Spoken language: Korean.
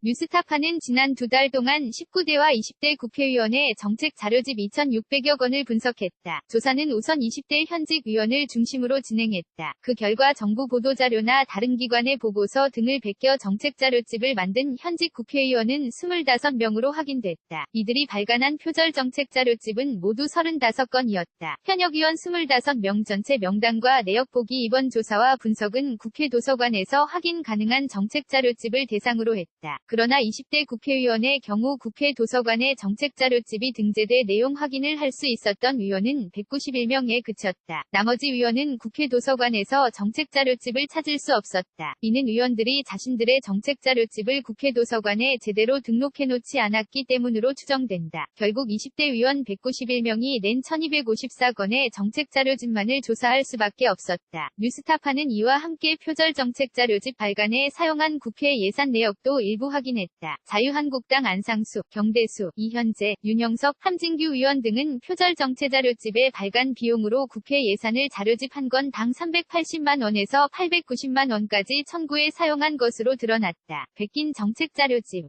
뉴스타파는 지난 두 달 동안 19대와 20대 국회의원의 정책 자료집 2,600여 건을 분석했다. 조사는 우선 20대 현직 의원을 중심으로 진행했다. 그 결과 정부 보도자료나 다른 기관의 보고서 등을 베껴 정책 자료집을 만든 현직 국회의원은 25명으로 확인됐다. 이들이 발간한 표절 정책 자료집은 모두 35건이었다. 현역 의원 25명 전체 명단과 내역 보기 이번 조사와 분석은 국회 도서관에서 확인 가능한 정책 자료집을 대상으로 했다. 그러나 20대 국회의원의 경우 국회 도서관에 정책 자료집이 등재돼 내용 확인을 할 수 있었던 의원은 191명에 그쳤다. 나머지 의원은 국회 도서관에서 정책 자료집을 찾을 수 없었다. 이는 의원들이 자신들의 정책 자료집을 국회 도서관에 제대로 등록해놓지 않았기 때문으로 추정된다. 결국 20대 의원 191명이 낸 1254건의 정책 자료집만을 조사할 수밖에 없었다. 뉴스타파는 이와 함께 표절 정책 자료집 발간에 사용한 국회 예산 내역도 일부 확인했다. 자유한국당 안상수, 경대수, 이현재, 윤영석, 함진규 의원 등은 표절 정책 자료집의 발간 비용으로 국회 예산을 자료집 한 건 당 380만 원에서 890만 원까지 청구에 사용한 것으로 드러났다. 베낀 정책 자료집